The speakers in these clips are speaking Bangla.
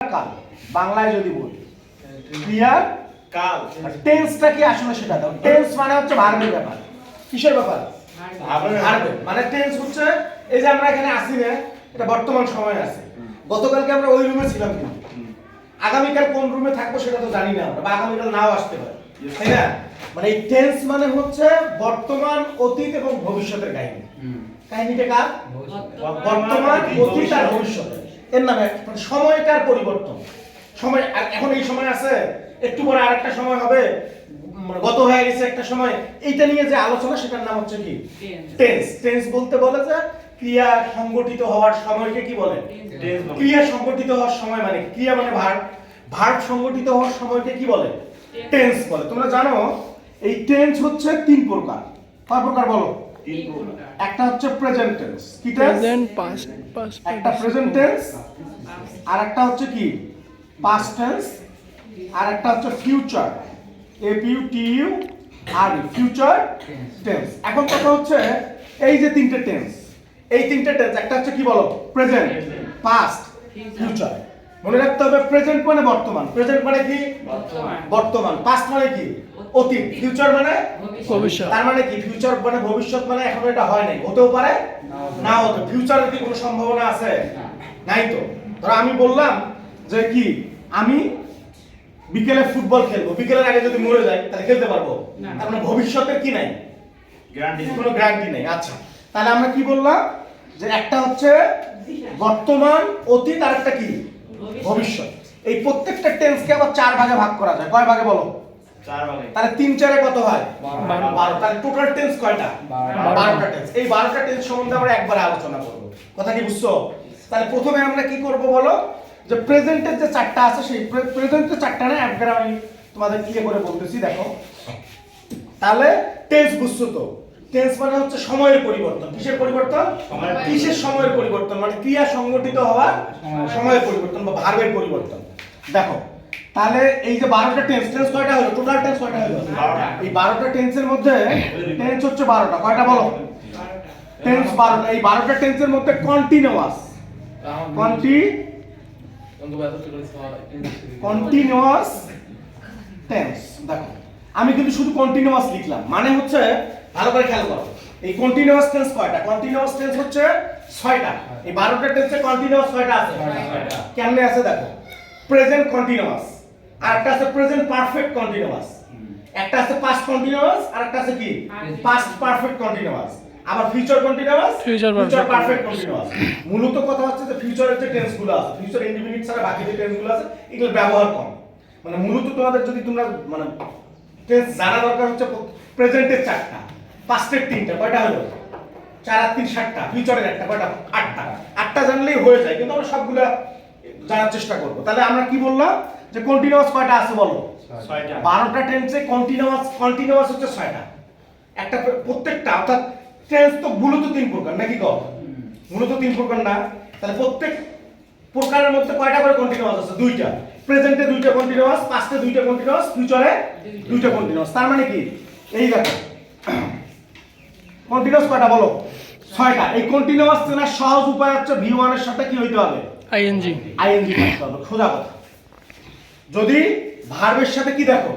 কাল বাংলায় যদি বলি। ক্রিয়ার কাল। টেন্সটা কি আসলে সেটা? দাও টেন্স মানে হচ্ছে ভার্বের ব্যাপার। কিসের ব্যাপার? ভার্বের মানে টেন্স হচ্ছে এই যে আমরা এখানে আসি না এটা বর্তমান সময়ে আছে। গতকালকে আমরা ওই রুমে ছিলাম কিন্তু। আগামীকাল কোন রুমে থাকব সেটা তো জানি না আমরা বা আগামীকাল নাও আসতে পারে। তাই না? মানে এই টেন্স মানে হচ্ছে বর্তমান অতীত এবং ভবিষ্যতের কাহিনী। কাহিনীটা কার? বর্তমান অতীত আর ভবিষ্যৎ এর নামে মানে সময়টার পরিবর্তন। সময় আর এখন এই সময় আছে একটু পরে আরেকটা সময় হবে মানে গত হয়ে গেছে একটা সময়। এইটা নিয়ে যে আলোচনা সেটার নাম হচ্ছে কি? টেন্স টেন্স বলতে বলে যে ক্রিয়া সংগঠিত হওয়ার সময়কে কি বলে? ক্রিয়া সংগঠিত হওয়ার সময় মানে ক্রিয়া মানে ভার। ভার সংগঠিত হওয়ার সময়কে কি বলে? টেন্স বলে। তোমরা জানো এই টেন্স হচ্ছে তিন প্রকার। কয় প্রকার বলো। একটা হচ্ছে প্রেজেন্ট টেন্স কি টেন্স প্রেজেন্ট পাস্ট পাস্ট একটা প্রেজেন্ট টেন্স আর একটা হচ্ছে কি? পাস্ট টেন্স আর একটা হচ্ছে future F U T U R future tense এখন কথা হচ্ছে এই যে তিনটে টেন্স এই তিনটে টেন্স একটা হচ্ছে কি বলো? প্রেজেন্ট পাস্ট ফিউচার মনে রাখতে হবে প্রেজেন্ট মানে বর্তমান। প্রেজেন্ট মানে কি? বর্তমান। পাস্ট মানে কি? অতীত ফিউচার মানে ভবিষ্যৎ। তার মানে কি? ফিউচার মানে ভবিষ্যৎ মানে এখনও এটা হয় নাই। হতেও পারে না হতে ফিউচারে কি কোনো সম্ভাবনা আছে? নাই তো। ধরো আমি বললাম যে কি? আমি বিকেলে ফুটবল খেলব। বিকেলের আগে যদি মরে যাই তাহলে খেলতে পারব। তার মানে ভবিষ্যতের কি নাই? গ্যারান্টি কোনো গ্যারান্টি নেই। আচ্ছা। তাহলে আমরা কি বললাম? যে একটা হচ্ছে বর্তমান অতীত আর একটা কি? ভবিষ্যৎ। এই প্রত্যেকটা টেন্সকে আবার চার ভাগে ভাগ করা যায়। কয় ভাগে বলো? তাহলে তিন চারে কত হয়? বারো। তাহলে টোটাল টেন্স কয়টা? বারো। বারোটা টেন্স এই বারোটা টেন্স সম্বন্ধে আমরা একবারে আলোচনা করব। কথা কি বুঝছ? তাহলে প্রথমে আমরা কি করব বলো? যে প্রেজেন্টের যে চারটা আছে সেই প্রেজেন্টের চারটা না একবারে আমি তোমাদের ক্লিয়ার করে বলতেছি দেখো। তাহলে টেন্স বুঝছ তো? টেন্স মানে হচ্ছে সময়ের পরিবর্তন। কিসের পরিবর্তন? পরিবর্তন। কিসের সময়ের পরিবর্তন? মানে ক্রিয়া সংগঠিত হওয়ার সময়ের পরিবর্তন বা ভার্বের পরিবর্তন। দেখো তাহলে এই যে বারোটা টেন্স টেন্স কয়টা হলো? টোটাল টেন্স কয়টা হলো। এই বারোটা টেন্সের মধ্যে টেন্স হচ্ছে বারোটা। কয়টা বলো? টেন্স বারোটা। এই বারোটা টেন্সের মধ্যে কন্টিনিউয়াস কন্টি কন্টিনিউয়াস টেন্স দেখো আমি কিন্তু শুধু কন্টিনিউয়াস লিখলাম। মানে হচ্ছে ভালো করে খেয়াল করো। এই কন্টিনিউয়াস টেন্স কয়টা? কন্টিনিউয়াস টেন্স হচ্ছে ছয়টা। এই বারোটা টেন্সে কন্টিনিউয়াস কয়টা আছে। ছয়টা। কেমনে আছে দেখো? প্রেজেন্ট কন্টিনিউয়াস আর একটা আছে প্রেজেন্ট পারফেক্ট কন্টিনিউয়াস একটা আছে পাস্ট কন্টিনিউয়াস আর একটা আছে কি? পাস্ট পারফেক্ট কন্টিনিউয়াস আবার future continuous Future perfect perfect continuous মূলত কথা হচ্ছে যে ফিউচারের যে টেন্সগুলো আছে ফিউচার ইন্ডিপেন্ডেন্ট ছাড়া বাকি যে টেন্সগুলো আছে এগুলো ব্যবহার কম মানে মূলত তোমাদের যদি তোমরা মানে টেন্স জানা দরকার হচ্ছে প্রেজেন্টের চারটা পাস্টের তিনটা কয়টা হলো? চার আর তিন সাতটা ফিউচারের একটা কয়টা? আটটা। আটটা জানলেই হয়ে যায় কিন্তু আমরা সবগুলা জানার চেষ্টা করব। তাহলে আমরা কি বললাম? যে কন্টিনিউয়াস কয়টা আছে বলো? ছয়টা। বারোটা টেন্সে কন্টিনিউয়াস কন্টিনিউয়াস হচ্ছে ছয়টা। একটা প্রত্যেকটা অর্থাৎ টেন্স তো মূলত তিন প্রকার নাকি কম মূলত তিন প্রকার না। তাহলে প্রত্যেক প্রকারের মধ্যে কয়টা করে কন্টিনিউয়াস আছে? দুইটা। প্রেজেন্টে দুইটা কন্টিনিউয়াস পাস্টে দুইটা কন্টিনিউয়াস ফিউচারে দুইটা। কন্টিনিউয়াস তার মানে কি? এই দেখো। কন্টিনিউয়াস কয়টা বলো? ছয়টা। এই কন্টিনিউয়াস চেনার সহজ উপায় হচ্ছে ভি এর সাথে কি হইতে হবে? আইএনজি। আইএনজি থাকতে হবে সোজা কথা। যদি ভার্বের সাথে কি দেখো?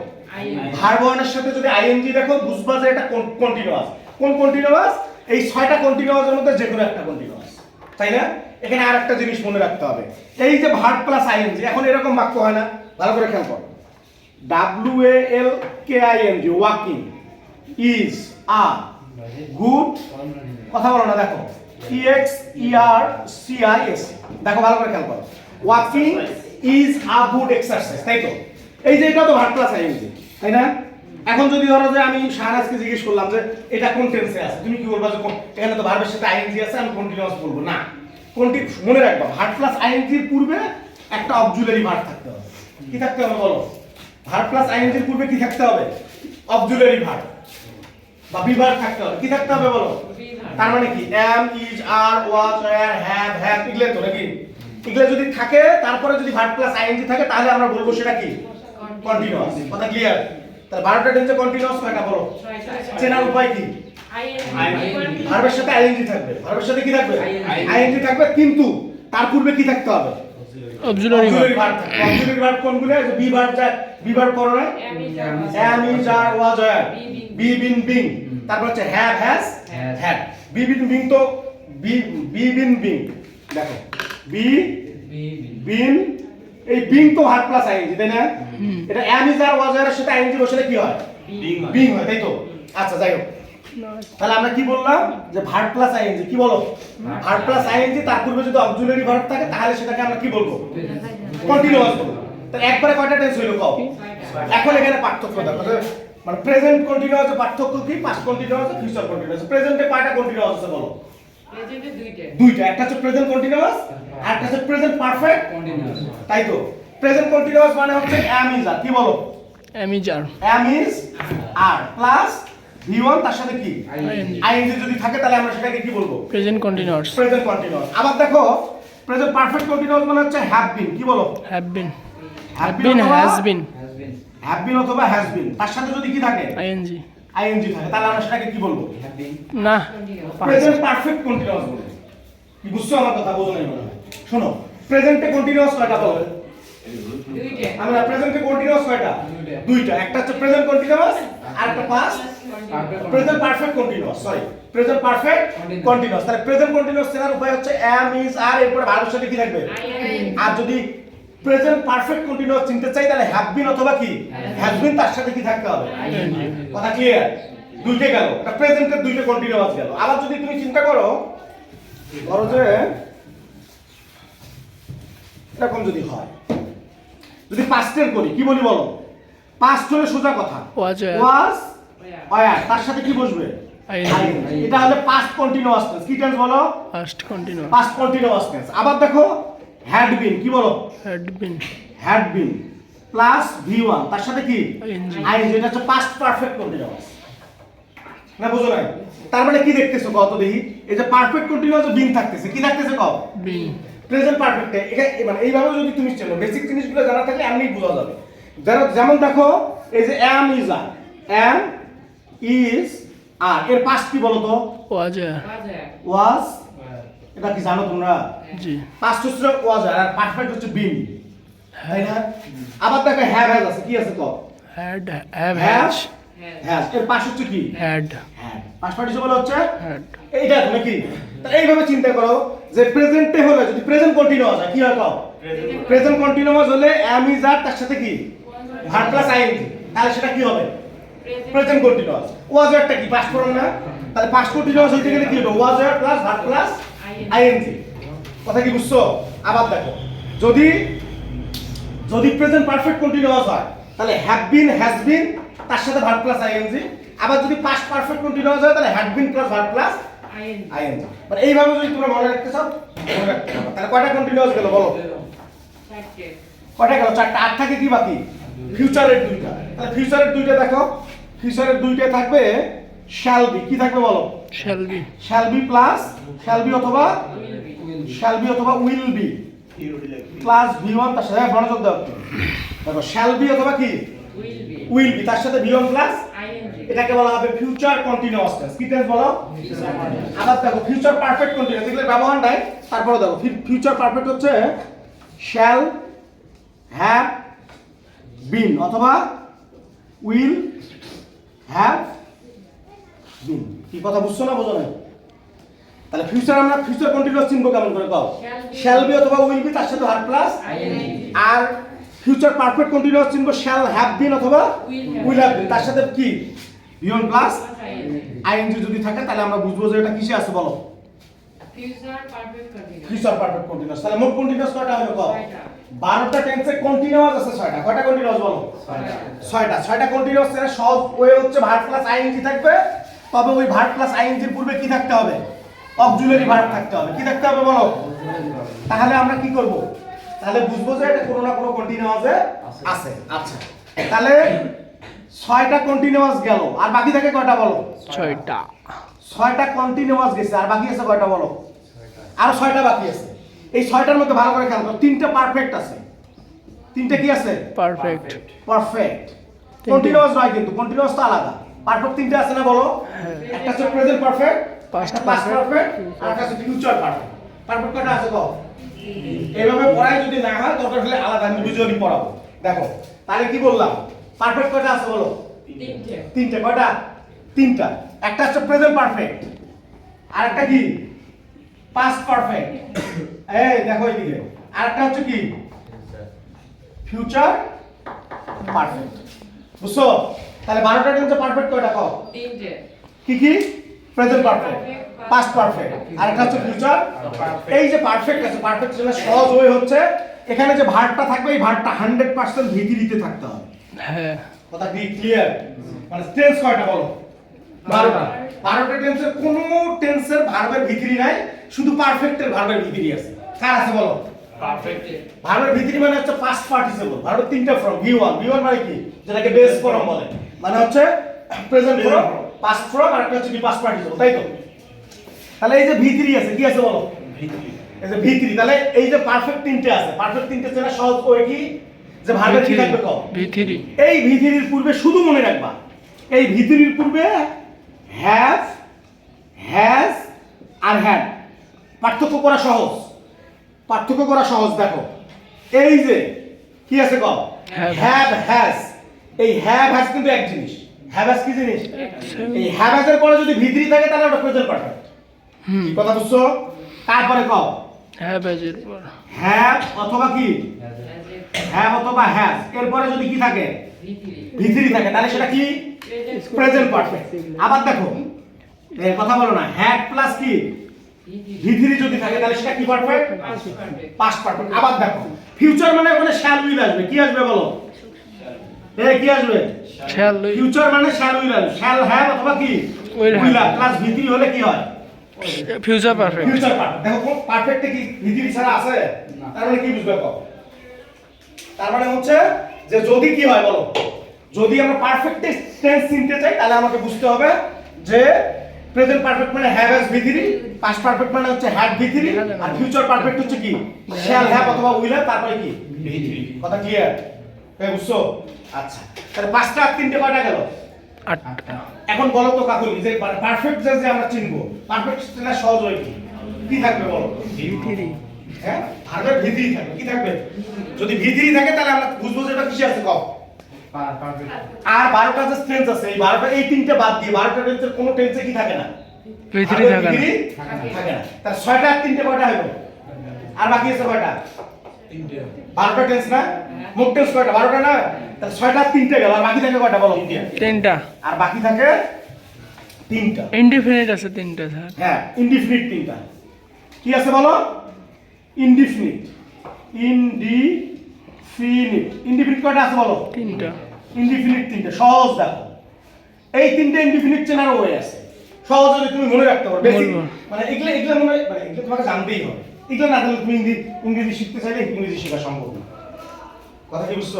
ভার্ব ওয়ানের সাথে যদি আইএনজি দেখো বুঝবা যে এটা কন্টিনিউয়াস কোন কন্টিনিউয়াস এই ছয়টা কন্টিনিউয়াসের মধ্যে যে কোনো একটা কন্টিনিউয়াস তাই না? এখানে আর একটা জিনিস মনে রাখতে হবে। এই যে ভার্ব প্লাস আইএনজি এখন এরকম বাক্য হয় না? ভালো করে খেয়াল করো। W A L K I N G walking is a good কথা বলো না দেখো। X E R C I দেখো ভালো করে খেয়াল করো। Walking is a good exercise তাই তো? এই যে এটা তো ভার্ব প্লাস আইএনজি তাই না? এখন যদি ধরো যে আমি শাহনাজকে জিজ্ঞেস করলাম যে, এটা কোন টেন্সে আছে? তুমি কি বলবা যে এখানে তো ভার্বের সাথে আইএনজি আছে, আমি কন্টিনিউয়াস বলব। না কোনটি মনে রাখবা ভার্ব প্লাস আইএনজির পূর্বে একটা অবজুলারি ভার্ব থাকতে হবে। কি থাকতে হবে বলো? ভার্ব প্লাস আইএনজির পূর্বে কি থাকতে হবে? অবজুলারি ভার্ব বা বিভাগ থাকতে হবে। কি থাকতে হবে বলো? তার মানে কি? Am is are was were have have এগুলো তো নাকি? এগুলো যদি থাকে তারপরে যদি ভার্ব প্লাস আইএনজি থাকে তাহলে আমরা বলব সেটা কি? কন্টিনিউয়াস কথা ক্লিয়ার তাহলে বারোটা টেন্সে কন্টিনিউয়াস কয়টা বলো। চেনার উপায় কি? ভার্বের সাথে আইএনজি থাকবে। ভার্বের সাথে কি থাকবে? আইএনজি থাকবে কিন্তু তার পূর্বে কি থাকতে হবে? Auxiliary verb. অক্সিলারি ভার্ব কোনগুলো? এই বি ভার্ব যায় বি ভার্ব করো না তারপর হচ্ছে has Has. had be been তো be been being দেখো be been এই being তো ভার্ব প্লাস আইএনজি তাই না? এটা is are was are এর সাথে আইএনজি বসলে কি হয়। বিং হয় তাই তো? আচ্ছা যাই হোক। তাহলে আমরা কি বললাম? যে ভার্ব প্লাস আইএনজি কি বলো? ভার্ব প্লাস আইএনজি তার পূর্বে যদি অক্সিলারি ভার্ব থাকে তাহলে সেটাকে আমরা কি বলব? কন্টিনিউয়াস বলব। তাহলে একবারে কয়টা টেন্স হইল কও? এখন এখানে পার্থক্য দেখো। মানে প্রেজেন্ট কন্টিনিউয়াস পার্থক্য কি? পাস্ট কন্টিনিউয়াস ফিউচার কন্টিনিউয়াস প্রেজেন্টে কয়টা কন্টিনিউয়াস আছে বলো? প্রেজেন্টে দুইটা। দুইটা। একটা হচ্ছে প্রেজেন্ট কন্টিনিউয়াস আর একটা হচ্ছে প্রেজেন্ট পারফেক্ট কন্টিনিউয়াস তাই তো? প্রেজেন্ট কন্টিনিউয়াস মানে হচ্ছে অ্যাম is are কি বলো? Am is are am is are plus v1 তার সাথে কি? Ing যদি থাকে তাহলে আমরা সেটাকে কি বলব? প্রেজেন্ট কন্টিনিউয়াস প্রেজেন্ট কন্টিনিউয়াস আবার দেখো প্রেজেন্ট পারফেক্ট কন্টিনিউয়াস মানে হচ্ছে হ্যাভ বিন কি বলো? Have been have been has been have been অথবা হ্যাজ বিন তার সাথে যদি কি থাকে? আইএনজি আইএনজি থাকে। তাহলে আমরা সেটাকে কি বলব? না। প্রেজেন্ট পারফেক্ট কন্টিনিউয়াস বলব কি বুঝছ আমার কথা? বোঝো নাই মনে শোনো প্রেজেন্টে কন্টিনিউয়াস কয়টা বলো? আমরা প্রেজেন্টে কন্টিনিউয়াস কয়টা? দুইটা। একটা হচ্ছে প্রেজেন্ট কন্টিনিউয়াস আর একটা past present perfect continuous sorry present perfect continuous তাহলে প্রেজেন্ট কন্টিনিউয়াস চেনার উপায় হচ্ছে am is are এরপরে ভার্বের সাথে কি থাকবে? আর যদি প্রেজেন্ট পারফেক্ট কন্টিনিউয়াস চিনতে চাই তাহলে হ্যাভ বিন অথবা কি? হ্যাজ বিন তার সাথে কি থাকতে হবে? কথা ক্লিয়ার দুইটা গেল। এটা প্রেজেন্টের দুইটা কন্টিনিউয়াস গেল। আবার যদি তুমি চিন্তা করো ধরো যে এরকম যদি হয়। যদি পাস্টের করি কি বলি বলো? পাস্ট হলে সোজা কথা। ওয়াজ ওয়াজ তার সাথে কি বসবে? এটা হলে পাস্ট কন্টিনিউয়াস টেন্স কি টেন্স বলো? First continuous past continuous tense আবার দেখো হ্যাড বিন কি বলো? Had been had been plus V one তার সাথে কি? আইএনজি এটা হচ্ছে পাস্ট পারফেক্ট কন্টিনিউয়াস না বুঝো নাই? তার মানে কি দেখতেছো? কত দেখি। এই যে পারফেক্ট কন্টিনিউয়াস বিন থাকতেছে। কি থাকতেছে কও? বিন প্রেজেন্ট পারফেক্টে এটা মানে এইভাবে যদি তুমি চেনো বেসিক জিনিসগুলো জানা থাকলে এমনি বোঝা যাবে। যেমন দেখো এই যে অ্যাম ইজ আর অ্যাম ইজ আর এর পাস্ট কি বলো তো ওয়াজ ওয়াজ এটা কি জানো তোমরা? জি। পাস্ট হচ্ছে ওয়াজ আর পারফেক্ট হচ্ছে বিন তাই না? আবার দেখো হ্যাভ হ্যাজ আছে। কি আছে কো হ্যাড হ্যাভ হ্যাজ হ্যাজ এর পাশ হচ্ছে কি? হ্যাড হ্যাড পাস্ট পার্টিসিপল হচ্ছে হ্যাড এইটা তো নাকি? তাহলে এইভাবে চিন্তা করো যে প্রেজেন্টে হলে যদি প্রেজেন্ট কন্টিনিউয়াস হয় কি হয় কও প্রেজেন্ট কন্টিনিউয়াস হলে am is are তার সাথে কি? ভার্ব প্লাস আইএনজি তাহলে সেটা কি হবে? প্রেজেন্ট কন্টিনিউয়াস ওয়াজ একটা কি? পাস্ট ফর্ম না? তাহলে পাস্ট কন্টিনিউয়াস হইতে গেলে কি হবে ওয়াজ আর প্লাস ভার্ব প্লাস আইএনজি কথা কি বুঝছ? আবার দেখো। যদি যদি প্রেজেন্ট পারফেক্ট কন্টিনিউয়াস হয় তাহলে হ্যাভ বিন হ্যাজ বিন তার সাথে ভার্ব প্লাস আইএনজি আবার যদি পাস্ট পারফেক্ট কন্টিনিউয়াস হয় তাহলে had been plus verb plus ING মানে এইভাবে যদি তোমরা মনে রাখতে চাও মনে রাখতে পারো তাহলে কয়টা কন্টিনিউয়াস গেল বলো? কয়টা গেল? চারটা। আট থাকে কি বাকি? ফিউচারের দুইটা। তাহলে ফিউচারের দুইটা দেখো। ফিউচারের দুইটা থাকবে শ্যালবি কি থাকবে বলো? Shall be shall be plus shall be অথবা শ্যালবি অথবা will be plus V one তার সাথে মনোযোগ দাও। দেখো শ্যালবি অথবা কি? উইল বি তার সাথে ভি ওয়ান প্লাস এটাকে বলা হবে ফিউচার কন্টিনিউয়াস টেন্স কি টেন্স বলো? আবার দেখো ফিউচার পারফেক্ট কন্টিনিউয়াস এগুলো ব্যবহার নাই। তারপরে দেখো ফিউচার পারফেক্ট হচ্ছে শ্যাল হ্যাভ বিন অথবা উইল হ্যাভ বিন কি কথা বুঝছ না বোঝো না তাহলে ফিউচার আমরা ফিউচার কন্টিনিউয়াস চিনবো কেমন করে কও? শ্যাল বি অথবা উইল বি তার সাথে ভার্ব প্লাস আর ফিউচার পারফেক্ট কন্টিনিউয়াস চিনবো শ্যাল হ্যাভ বিন অথবা উইল হ্যাভ বিন তার সাথে কি? বিয়ন প্লাস আইএনজি যদি থাকে তাহলে আমরা বুঝব যে এটা কিসে আছে বলো। ফিউচার পারফেক্ট কন্টিনিউয়াস তাহলে মোট কন্টিনিউয়াস কয়টা হলো কও? বারোটা টেন্সে কন্টিনিউয়াস আছে ছয়টা। কয়টা কন্টিনিউয়াস বলো? ছয়টা। ছয়টা। কন্টিনিউয়াস এর সব ওয়ে হচ্ছে ভার্ব প্লাস আইএনজি থাকবে। তবে ওই ভার্ব প্লাস আইএনজির পূর্বে কি থাকতে হবে? অক্সিলারি ভার্ব থাকতে হবে। কি থাকতে হবে বলো? তাহলে আমরা কি করব? তাহলে বুঝব যে এটা কোনো না কোনো কন্টিনিউয়াসে আছে। আচ্ছা। তাহলে ছয়টা কন্টিনিউয়াস গেল। আর বাকি থাকে কয়টা বলো? ছয়টা। ছয়টা কন্টিনিউয়াস গেছে আর বাকি আছে কয়টা বলো? আর ছয়টা বাকি আছে। এই ছয়টার মধ্যে ভালো করে খেয়াল করো তিনটা পারফেক্ট আছে। তিনটা কি আছে? পারফেক্ট পারফেক্ট কন্টিনিউয়াস নয় কিন্তু কন্টিনিউয়াস তো আলাদা। পারফেক্ট তিনটা আছে না বলো? একটা হচ্ছে প্রেজেন্ট পারফেক্ট পাস্ট পারফেক্ট আর একটা হচ্ছে ফিউচার পারফেক্ট পারফেক্ট কয়টা আছে কও? এইভাবে পড়াই যদি না হয় দরকার হলে আলাদা আমি ইন্ডিভিজুয়ালি পড়াবো। দেখো তাহলে কি বললাম? পারফেক্ট কয়টা আছে বলো? তিনটে কয়টা? তিনটা। একটা হচ্ছে প্রেজেন্ট পারফেক্ট আর একটা কি? পাস্ট পারফেক্ট এই দেখো এইদিকে। আর একটা হচ্ছে কি? ফিউচার পারফেক্ট বুঝছ? তাহলে বারোটা টেন্সে পারফেক্ট কয়টা কও? কি কি? প্রেজেন্ট পারফেক্ট পাস্ট পারফেক্ট আর একটা হচ্ছে ফিউচার এই যে পারফেক্ট আছে পারফেক্ট যেটা সহজ ওয়ে হচ্ছে এখানে যে ভার্বটা থাকবে এই ভার্বটা হান্ড্রেড পার্সেন্ট ভিতরিতে থাকতে হবে। হ্যাঁ। কথা কি? ক্লিয়ার মানে টেন্স কয়টা বলো? বারোটা। বারোটা টেন্সের কোনো টেন্সের ভার্বের ভিতরি নাই শুধু পারফেক্টের ভার্বের ভিতরি আছে। কার আছে বলো? ভার্বের ভিতরি মানে হচ্ছে পাস্ট পার্টিসিপল ভার্বের তিনটা form V one V one মানে কি? যেটাকে বেস ফর্ম বলে। মানে হচ্ছে প্রেজেন্ট ফর্ম পাস্ট ফর্ম আর একটা হচ্ছে কি পাস্ট পার্টিসিপল তাই তো? তাহলে এই যে ভিতরি আছে কি আছে বলো? এই যে ভিতরি তাহলে এই যে পারফেক্ট তিনটে আছে। পারফেক্ট তিনটে চেনা সহজ ওই কি? যে ভার্বের কি থাকবে কম ভিথিরি এই ভিথিরির পূর্বে শুধু মনে রাখবা। এই ভিথিরির পূর্বে হ্যাভ হ্যাজ আর হ্যাড পার্থক্য করা সহজ। পার্থক্য করা সহজ দেখো। এই যে কি আছে কম Have. হ্যাভ হ্যাজ এই হ্যাভ হ্যাজ কিন্তু এক জিনিস। হ্যাভ হ্যাজ কি জিনিস? এই হ্যাভ হ্যাজ এর পরে যদি ভিতরি থাকে তাহলে ওটা প্রেজেন্ট পারফেক্ট হুম। কথা বুঝছ? তারপরে হ্যাঁ পর। হ্যাভ অথবা কি? হ্যাভ অথবা হ্যাজ এরপরে যদি কি থাকে? ভিতরি থাকে তাহলে সেটা কি? প্রেজেন্ট পারফেক্ট আবার দেখো কথা বলো না হ্যাড প্লাস কি? ভিতরি যদি থাকে তাহলে সেটা কি পারফেক্ট পাস্ট পারফেক্ট আবার দেখো ফিউচার মানে ওখানে শ্যাল উইল আসবে। কি আসবে বলো? এই কি আসবে? লই ফিউচার মানে শ্যাল উইল আসবে। শ্যাল হ্যাভ অথবা কি? উইল প্লাস ভিতরি হলে কি হয়? ফিউচার পারফেক্ট ফিউচার পারফেক্ট দেখো কোন পারফেক্টে কি ভিতরি ছাড়া আছে? তার মানে কি বুঝবে তার মানে হচ্ছে যে যদি কি হয় বলো? যদি আমরা পারফেক্ট টেন্স চিনতে চাই তাহলে আমাকে বুঝতে হবে যে প্রেজেন্ট পারফেক্ট মানে হ্যাভ হ্যাজ ভিতরি পাস্ট পারফেক্ট মানে হচ্ছে হ্যাড ভিতরি আর ফিউচার পারফেক্ট হচ্ছে কি? শ্যাল হ্যাভ অথবা উইল হ্যাভ তারপরে কি? কথা ক্লিয়ার তাই বুঝছ? আচ্ছা তাহলে পাঁচটা আর তিনটে কয়টা গেল? এখন বলো তো কাকুলি যে পারফেক্ট যে যে আমরা চিনবো পারফেক্ট চেনা সহজ হয় কি? কি থাকবে বলো? ভিথিরি হ্যাঁ? ভার্বের ভিতরি থাকবে কি থাকবে? যদি ভিতরি থাকে তাহলে আমরা বুঝব যে এটা কিসে আছে কম আর বারোটা যে টেন্স আছে এই বারোটা এই তিনটে বাদ দিয়ে বারোটা টেন্সের কোনো টেন্সে কি থাকে না? ভিথিরি থাকে না। ভিতরি থাকে না। তাহলে ছয়টা আর তিনটে কয়টা হলো? আর বাকি আছে কয়টা? বারোটা টেন্স না? মোট টেন্স কয়টা? বারোটা না? তাহলে ছয়টা তিনটে গেল। আর বাকি থাকে কয়টা বলো তিনটা। আর বাকি থাকে তিনটা। ইনডিফিনিট আছে তিনটা স্যার হ্যাঁ ইনডিফিনিট তিনটা। কি আছে বলো? ইনডিফিনিট ইনডিফিনিট ইনডিফিনিট কয়টা আছে বলো? তিনটা। ইনডিফিনিট তিনটা। সহজ দেখো। এই তিনটে ইনডিফিনিট চেনার ওয়ে আছে। সহজ যদি তুমি মনে রাখতে পারো। বেসিক বলব। মানে এগুলো এগুলো মনে মানে এগুলো তোমাকে জানতেই হবে। এগুলো না জানলে তুমি ইংরেজি ইংরেজি শিখতে চাইলে ইংরেজি শেখা সম্ভব না। কথা কি বুঝছ?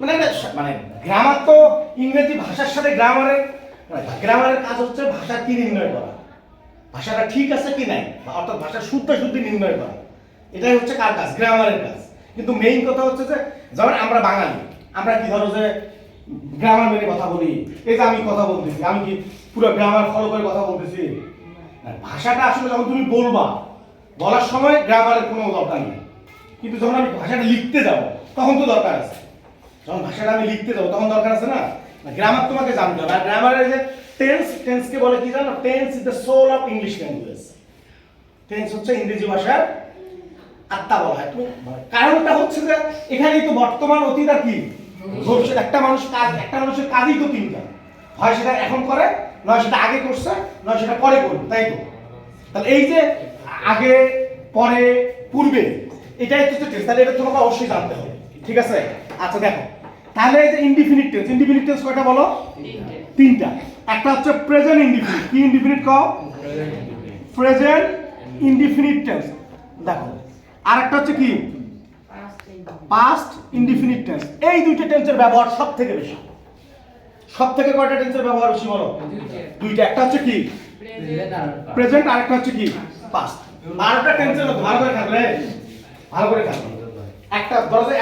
মানে মানে গ্রামার তো ইংরেজি ভাষার সাথে গ্রামারের গ্রামারের কাজ হচ্ছে ভাষা কি নির্ণয় করা। ভাষাটা ঠিক আছে কি নাই? অর্থাৎ ভাষার শুদ্ধ শুদ্ধি নির্ণয় করা। এটাই হচ্ছে কার কাজ? গ্রামারের কাজ। কিন্তু মেইন কথা হচ্ছে যে যেমন আমরা বাঙালি, আমরা কি ধরো যে গ্রামার মেনে কথা বলি, এই যে আমি কথা বলতেছি, আমি কি পুরো গ্রামার ফলো করে কথা বলতেছি? ভাষাটা আসলে যখন তুমি বলবা, বলার সময় গ্রামারের কোনো দরকার নেই। কিন্তু যখন আমি ভাষাটা লিখতে যাব, তখন তো দরকার আছে। যখন ভাষাটা আমি লিখতে যাব, তখন দরকার আছে না? গ্রামার তোমাকে জানতে হবে। আর গ্রামারের যে টেন্স টেন্সকে বলে কি জানো? Tense is the soul of English language tense হচ্ছে ইংরেজি ভাষার আত্মা বলা হয়। কারণটা হচ্ছে যে এখানেই তো বর্তমান অতীত আর কি? ভবিষ্যৎ একটা মানুষ কাজ একটা মানুষের কাজই তো তিনটা। হয় সেটা এখন করে নয় সেটা আগে করছে নয় সেটা পরে করবে তাই তো? তাহলে এই যে আগে পরে পূর্বে এটাই হচ্ছে টেন্স তাহলে এটা তোমাকে অবশ্যই জানতে হবে ঠিক আছে? আচ্ছা দেখো। তাহলে এই যে ইনডিফিনিট টেন্স ইনডিফিনিট টেন্স কয়টা বলো? তিনটা। একটা হচ্ছে প্রেজেন্ট ইনডিফিনিট কি ইনডিফিনিট কও? প্রেজেন্ট ইনডিফিনিট টেন্স দেখো আর একটা হচ্ছে কি? পাস্ট ইনডিফিনিট টেন্স এই দুইটা টেন্সের ব্যবহার সব থেকে বেশি। সব থেকে কয়টা টেন্সের ব্যবহার বেশি বলো? দুইটা। একটা হচ্ছে কি? প্রেজেন্ট আর একটা হচ্ছে কি? পাস্ট বারোটা টেন্সের মধ্যে ভালো করে থাকলে, ভালো করে থাকবে একটা, ধরো যে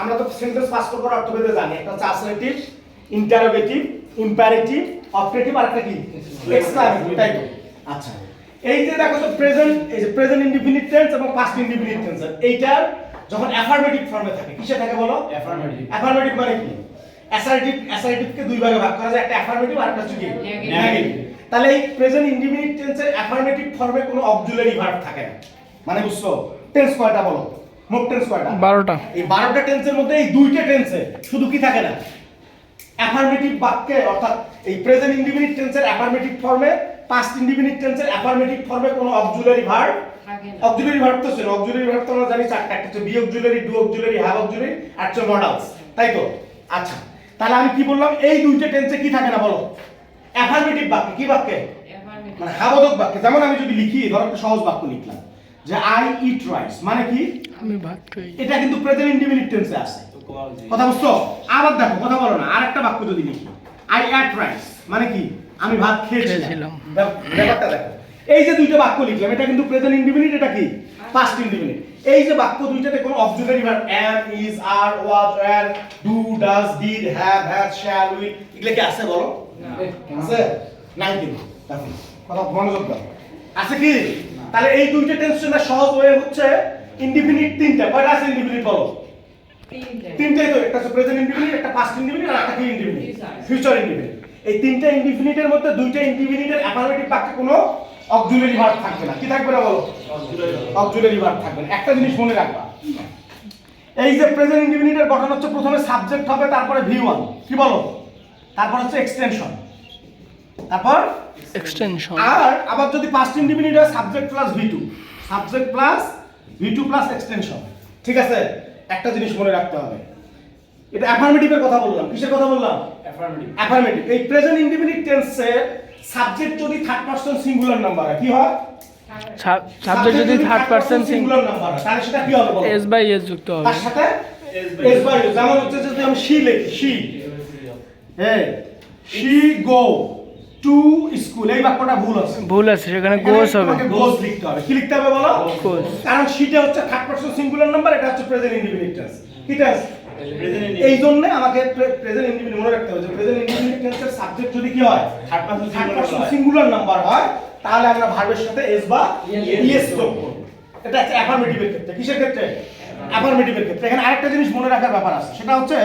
আমরা তো সেন্টেন্স পাস করব অর্থভেদে জানি। একটা হচ্ছে আসলেটিভ ইন্টারোগেটিভ ইম্পারেটিভ অপারেটিভ আর একটা কি? এক্সক্লামেটিভ তাই তো? আচ্ছা। এই যে দেখো তো প্রেজেন্ট এই যে প্রেজেন্ট ইনডিফিনিট টেন্স এবং পাস্ট ইনডিফিনিট টেন্স এইটার যখন অ্যাফার্মেটিভ ফর্মে থাকে কিসে থাকে বলো? Affirmative. অ্যাফার্মেটিভ মানে কি? অ্যাসার্টিভ অ্যাসার্টিভকে দুই ভাগে ভাগ করা যায় একটা অ্যাফার্মেটিভ আর একটা হচ্ছে কি? নেগেটিভ তাহলে এই প্রেজেন্ট ইনডিফিনিট টেন্সের অ্যাফার্মেটিভ ফর্মে কোনো অক্সিলারি ভার্ব থাকে না। মানে বুঝছ? টেন্স কয়টা বলো? মোট টেন্স কয়টা? বারোটা। এই বারোটা টেন্সের মধ্যে এই দুইটা টেন্সে শুধু কি থাকে না? অ্যাফার্মেটিভ বাক্যে অর্থাৎ এই প্রেজেন্ট ইনডিফিনিট টেন্সের অ্যাফার্মেটিভ ফর্মে পাস্ট ইনডিফিনিট টেন্সের অ্যাফার্মেটিভ ফর্মে কোনো অক্সিলারি ভার্ব অক্সিলারি ভার্ব তো ছিল অক্সিলারি ভার্ব তো আমরা জানি চারটা একটা হচ্ছে be auxiliary do auxiliary have auxiliary আর হচ্ছে মডালস তাই তো? আচ্ছা তাহলে আমি কি বললাম এই দুইটা টেন্সে কি থাকে না বলো? অ্যাফার্মেটিভ বাক্যে কি বাক্যে? মানে হাবোধক বাক্যে যেমন আমি যদি লিখি ধরো একটা সহজ বাক্য লিখলাম যে আই ইট রাইস মানে কি? আমি ভাত খাই। এটা কিন্তু প্রেজেন্ট ইনডিফিনিট টেন্সে আছে। কথা বুঝছ? আবার দেখো কথা বলো না আরেকটা বাক্য যদি লিখি আই অ্যাট রাইস মানে কি? আমি ভাত খেয়েছিলাম। ব্যাপারটা দেখো। এই যে দুইটা বাক্য লিখলাম এটা কিন্তু প্রেজেন্ট ইনডিফিনিট এটা কি? পাস্ট ইনডিফিনিট এই যে বাক্য দুইটাতে কোনো auxiliary verb am is are was were do does did have has shall will এগুলো কি আছে বলো? আছে? নাই কিন্তু কথা মনোযোগ দাও। আছে কি? তাহলে এই দুইটা টেন্সের সহজ ওয়ে হচ্ছে ইনডিফিনিট তিনটা। কয়টা আছে ইনডিফিনিট বলো? তিনটাই তো একটা প্রেজেন্ট ইনডিফিনিট একটা পাস্ট ইনডিফিনিট আর একটা কি ইনডিফিনিট ফিউচার ইনডিফিনিট এই তিনটা ইনডিফিনিটের মধ্যে দুইটা ইনডিফিনিটের অ্যাফার্মেটিভ বাক্যে কোনো অক্সিলারি ভার্ব থাকবে না। কি থাকবে না বলো? অক্সিলারি ভার্ব থাকবে না। একটা জিনিস মনে রাখবা। এই যে প্রেজেন্ট ইনডিফিনিটের গঠন হচ্ছে প্রথমে সাবজেক্ট হবে তারপরে ভি ওয়ান কি বলো? তারপর হচ্ছে এক্সটেনশন তারপর এক্সটেনশন আর আবার যদি পাস্ট ইনডিফিনিট হয় subject plus V two subject plus V two plus extension ঠিক আছে? একটা জিনিস মনে রাখতে হবে। এটা অ্যাফার্মেটিভের কথা বললাম। কিসের কথা বললাম? Affirmative. অ্যাফার্মেটিভ এই প্রেজেন্ট ইনডিফিনিট টেন্সে সাবজেক্ট যদি থার্ড পারসন সিঙ্গুলার নাম্বার হয় কি হয়? সাবজেক্ট যদি থার্ড পার্সন সিঙ্গুলার নাম্বার হয় তাহলে সেটা কি হবে বলো? এস বাই এস যুক্ত হবে। তার সাথে S by এস যেমন হচ্ছে যদি আমি শি লিখি শি হ্যাঁ শি গো টু স্কুল এই বাক্যটা ভুল আছে। ভুল আছে সেখানে গোস হবে। গোস লিখতে হবে। কি লিখতে হবে বলো? Goes. কারণ শিটা হচ্ছে থার্ড পারসন সিঙ্গুলার নাম্বার এটা হচ্ছে প্রেজেন্ট ইনডিফিনিট টেন্স কি টেন্স এই. জন্য আমাকে প্রেজেন্ট ইনডিফিনিট মনে রাখতে হবে যে প্রেজেন্ট ইনডিফিনিট টেন্সের সাবজেক্ট যদি কি হয় থার্ড পারসন। সিঙ্গুলার নাম্বার হয়। তাহলে আমরা ভার্বের সাথে এস বা ইএস যোগ করব। এটা হচ্ছে অ্যাফার্মেটিভের ক্ষেত্রে। কিসের ক্ষেত্রে? অ্যাফার্মেটিভের ক্ষেত্রে। এখানে আরেকটা জিনিস মনে রাখার ব্যাপার আছে। সেটা হচ্ছে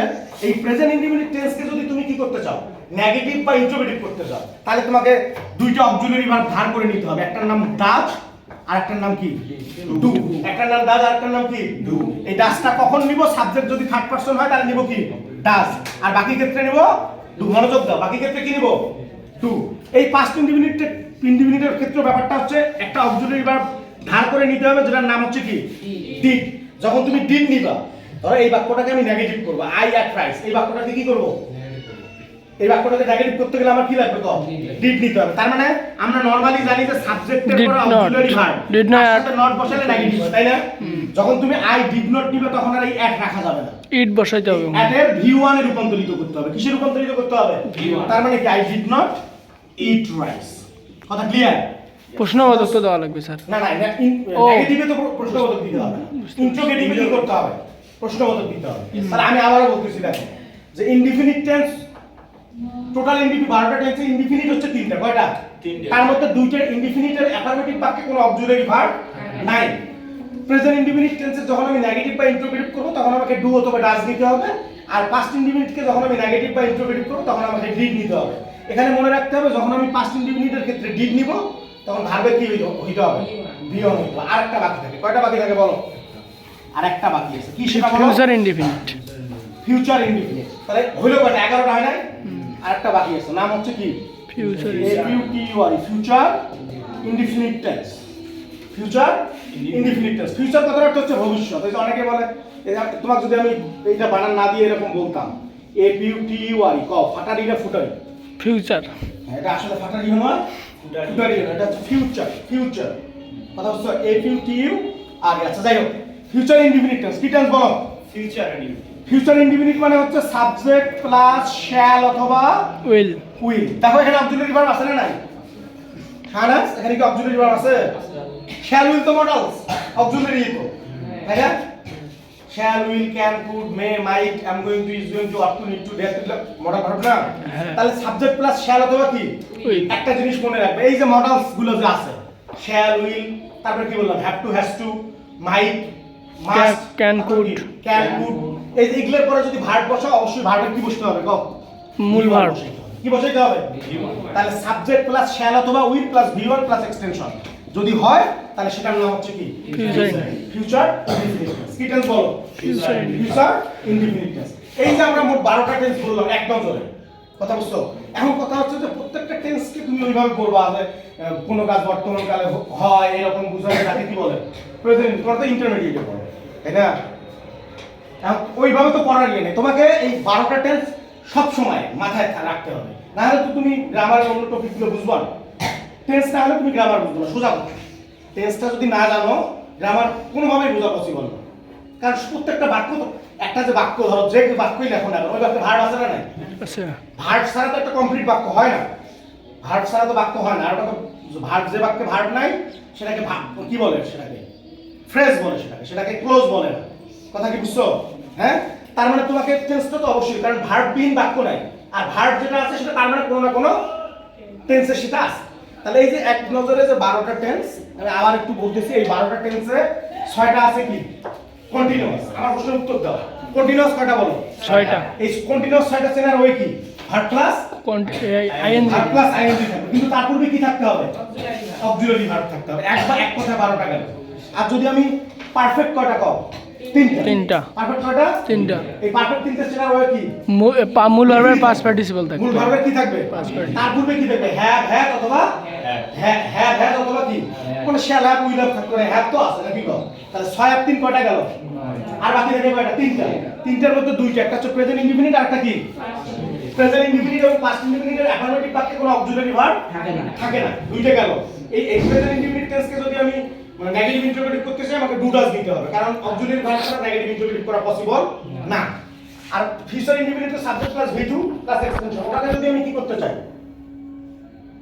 এই প্রেজেন্ট ইনডিফিনিট টেন্সকে যদি তুমি কি করতে চাও নেগেটিভ বা ইন্ট্রোগেটিভ করতে চাও তাহলে তোমাকে দুইটা অক্সিলারি ভার্ব ধার করে নিতে হবে। একটার নাম ডাচ আর একটার নাম কি? ডু একটার নাম ডাচ আর একটার নাম কি? ডু এই ডাচটা কখন নিব? সাবজেক্ট যদি থার্ড পারসন হয় তাহলে নিব কি? ডাচ আর বাকি ক্ষেত্রে নিব? ডু মনোযোগ দাও। বাকি ক্ষেত্রে কি নিব? ডু এই পাঁচটি ইন্ডিভিনিট ইন্ডিভিনিটের ক্ষেত্রে ব্যাপারটা হচ্ছে একটা অক্সিলারি ভার্ব ধার করে নিতে হবে যেটার নাম হচ্ছে কি? ডিড যখন তুমি ডিড নিবা ধরো এই বাক্যটাকে আমি নেগেটিভ করব আই অ্যাট রাইস এই বাক্যটাকে কি করব? এই বাক্যটাকে নেগেটিভ করতে গেলে আমার কি লাগবে তো ডিড নিতে হবে। তার মানে আমরা নরমালি জানি যে সাবজেক্টের পরে. Auxiliary verb not. add. Not বসালে নেগেটিভ হয় তাই না? যখন তুমি আই ডিড নট নিবে তখন আর এই অ্যাট রাখা যাবে না। ইট বসাইতে হবে। অ্যাটের ভি ওয়ানে রূপান্তরিত করতে হবে। কিসে রূপান্তরিত করতে হবে? V1 তার মানে কি I did not eat rice কথা ক্লিয়ার প্রশ্নবোধক তো দেওয়া লাগবে স্যার। না না নেগেটিভে তো প্র- প্রশ্নবোধক দিতে হবে। ইন্ট্রোগেটিভে কি করতে হবে। প্রশ্নবোধক দিতে হবে। তাহলে আমি আবারও বলতেছি দেখো যে ইনডিফিনিট টেন্স টোটাল ইনডিফিনিট বারোটা টেন্সে ইনডিফিনিট হচ্ছে তিনটা কয়টা? তিনটে। তার মধ্যে দুইটা ইনডিফিনিটের অ্যাফার্মেটিভ বাক্যে কোনো অক্সিলারি ভার্ব নাই। প্রেজেন্ট ইনডিফিনিট টেন্সে যখন আমি নেগেটিভ বা ইন্ট্রোগেটিভ করব তখন আমাকে ডু অথবা ডাজ নিতে হবে। আর পাস্ট ইনডিফিনিটকে যখন আমি নেগেটিভ বা ইন্ট্রোগেটিভ করব তখন আমাকে ডিড নিতে হবে। এখানে মনে রাখতে হবে যখন আমি পাস্ট ইনডিফিনিটের ক্ষেত্রে ডিড নিব তখন ভার্বে কি হইতে হইতে হবে। বিয়ন হইতে হবে। আরেকটা বাকি থাকে। কয়টা বাকি থাকে বলো? আরেকটা বাকি আছে। কি সেটা বলো? ফিউচার ইনডিফিনিট ফিউচার ইনডিফিনিট তাহলে হইল কয়টা? এগারোটা হয় নাই? আরেকটা বাকি আছে নাম হচ্ছে কি? Future future indefinite tense future indefinite tense future কথার অর্থ হচ্ছে ভবিষ্যৎ। এই যে অনেকে বলে এই তোমাকে যদি আমি এইটা বানান না দিয়ে এরকম বলতাম এফইউটিওয়াই ক ফাটারি না ফুটারি? ফিউচার হ্যাঁ, এটা আসলে ফাটারি নয় ফুটারি। ফুটারি এটা হচ্ছে ফিউচার ফিউচার কথা হচ্ছে এফইউটিইউ আর আচ্ছা যাই হোক ফিউচার ইনডিফিনিট টেন্স কি টেন্স বলো? Future indefinite. ফিউচার ইনডিফিনিট মানে হচ্ছে সাবজেক্ট প্লাস শ্যাল অথবা উইল উইল দেখো এখানে অক্সিলারি ভার্ব আছে না নাই? হ্যাঁ না? এখানে কি অক্সিলারি ভার্ব আছে? শ্যাল উইল তো মডেলস অক্সিলারি তো তাই না? Shall will can could may might I am going to is going to ought to need to that modal verb না? হ্যাঁ। তাহলে সাবজেক্ট প্লাস শ্যাল অথবা কি. একটা জিনিস মনে রাখবে এই যে মডেলসগুলো যে আছে শ্যাল উইল তারপরে কি বললাম? Have to has to might must Can, could. Can could এই এগুলোর পরে যদি ভার্ব বসাও অবশ্যই ভার্বের কি বসতে হবে? মূল V1 verb। বসাইতে হবে। কি বসাইতে হবে? তাহলে সাবজেক্ট প্লাস শ্যাল অথবা উইল প্লাস প্লাস এক্সটেনশন যদি হয় তাহলে সেটার নাম হচ্ছে কি? ফিউচার কি টেন্স বলো? ফিউচার ইনডিফিনিট টেন্স এই যে আমরা মোট বারোটা টেন্স বললাম এক নজরে কথা বুঝছ? এখন কথা হচ্ছে যে প্রত্যেকটা টেন্সকে তুমি ওইভাবে করবা যে কোনো কাজ বর্তমান কালে হয় এরকম বুঝালে তাকে কি বলে? প্রেজেন্ট তোমার তো ইন্টারমিডিয়েটে তাই না? ওইভাবে তো পড়ার ইয়ে নেই। তোমাকে এই বারোটা টেন্স সব সময় মাথায় রাখতে হবে। না হলে তো তুমি গ্রামারের অন্য টপিকগুলো বুঝবা না। টেন্স না হলে তুমি গ্রামার বুঝবে না সোজা কথা। টেন্সটা যদি না জানো গ্রামার কোনোভাবেই বোঝা পসিবল না। কারণ প্রত্যেকটা বাক্য তো একটা যে বাক্য ধরো যে বাক্যই লেখো না ওই বাক্যে ভার্ব আছে না নাই? ভার্ব ছাড়া তো একটা কমপ্লিট বাক্য হয় না। ভার্ব ছাড়া তো বাক্য হয় না। আর ওটা তো ভার্ব যে বাক্যে ভার্ব নাই সেটাকে কি বলে সেটাকে? ফ্রেজ বলে সেটাকে। সেটাকে ক্লোজ বলে না। কথা কি বুঝছ? হ্যাঁ? তার মানে তোমাকে টেন্সটা তো অবশ্যই কারণ ভার্ববিহীন বাক্য নাই। আর ভার্ব যেটা আছে সেটা তার মানে কোনো না কোনো টেন্সে সেটা আছে। তাহলে এই যে এক নজরে যে বারোটা টেন্স আমি আবার একটু বলতেছি এই বারোটা টেন্সে ছয়টা আছে কি? কন্টিনিউয়াস আমার প্রশ্নের উত্তর দাও। কন্টিনিউয়াস কয়টা বলো? ছয়টা। এই কন্টিনিউয়াস ছয়টা চেনার ওই কি? Verb plus ING verb plus ING থাকবে। কিন্তু তার পূর্বে কি থাকতে হবে? অক্সিলারি ভার্ব থাকতে হবে। একবার এক কথা 12টা গেল। আর যদি আমি পারফেক্ট কয়টা কও? তিনটা। তিনটা। পারফেক্ট কয়টা তিনটা। এই পারফেক্ট তিনটা ওই কি? মূল ভার্বের পাঁচ পার্টিসিপল থাকে মূল ভার্বের কি থাকবে? Past participle। তার পূর্বে কি থাকবে? হ্যাভ হ্যাভ অথবা হ্যাভ হ্যাভ হ্যাভ অথবা কি? কোন শ্যাল হ্যাভ উইল হ্যাভ থাকবে হ্যাভ তো আছে নাকি কও তাহলে ছয় আর তিন কয়টা গেল? আর বাকি থাকে কয়টা? তিনটা। তিনটার মধ্যে দুইটা। একটা হচ্ছে প্রেজেন্ট ইনডিফিনিট আর একটা কি? প্রেজেন্ট ইনডিফিনিট এবং পাস্ট ইনডিফিনিটের অ্যাফার্মেটিভ বাক্যে কোনো অক্সিলারি ভার্ব থাকে না। থাকে না। দুইটা গেল। এই এই প্রেজেন্ট ইনডিফিনিট টেন্সকে যদি আমি মানে নেগেটিভ ইন্টারপ্রেট করতে চাই আমাকে ডু ডাজ দিতে হবে। কারণ অক্সিলারি ভার্ব ছাড়া নেগেটিভ ইন্টারপ্রেট করা পসিবল না। আর future ইন্ডিফিনিটের subject plus V two plus extension ওটাকে যদি আমি কি করতে চাই?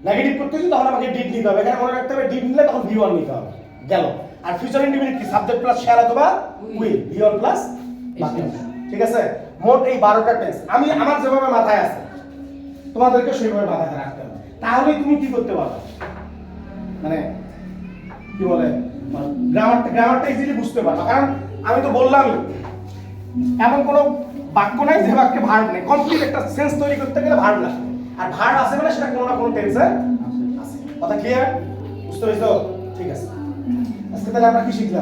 নেগেটিভ করতে চাই তখন আমাকে ডিড নিতে হবে। এখানে মনে রাখতে হবে ডিড নিলে তখন ভি ওয়ান নিতে হবে। গেল। আর ফিউচার ইন্ডিফিনিট কি? সাবজেক্ট প্লাস শ্যাল অথবা উইল ভি ওয়ান প্লাস ঠিক আছে? মোট এই বারোটা টেস্ট আমি আমার যেভাবে মাথায় আছে তোমাদেরকে সেইভাবে মাথায় রাখতে হবে। তাহলেই তুমি কি করতে পারবে মানে কি বলে? গ্রামারটা গ্রামারটা ইজিলি বুঝতে পারবা কারণ আমি তো বললাম, এমন কোনো বাক্য নাই যে বাক্যে ভার নেই। কমপ্লিট একটা সেন্স তৈরি করতে গেলে ভার লাগে। আর ভার আছে মানে সেটা কোনো না কোনো টেন্সে আছে। কথা ক্লিয়ার বুঝতে পেরেছ? ঠিক আছে। আজকে তাহলে আমরা কি শিখলাম?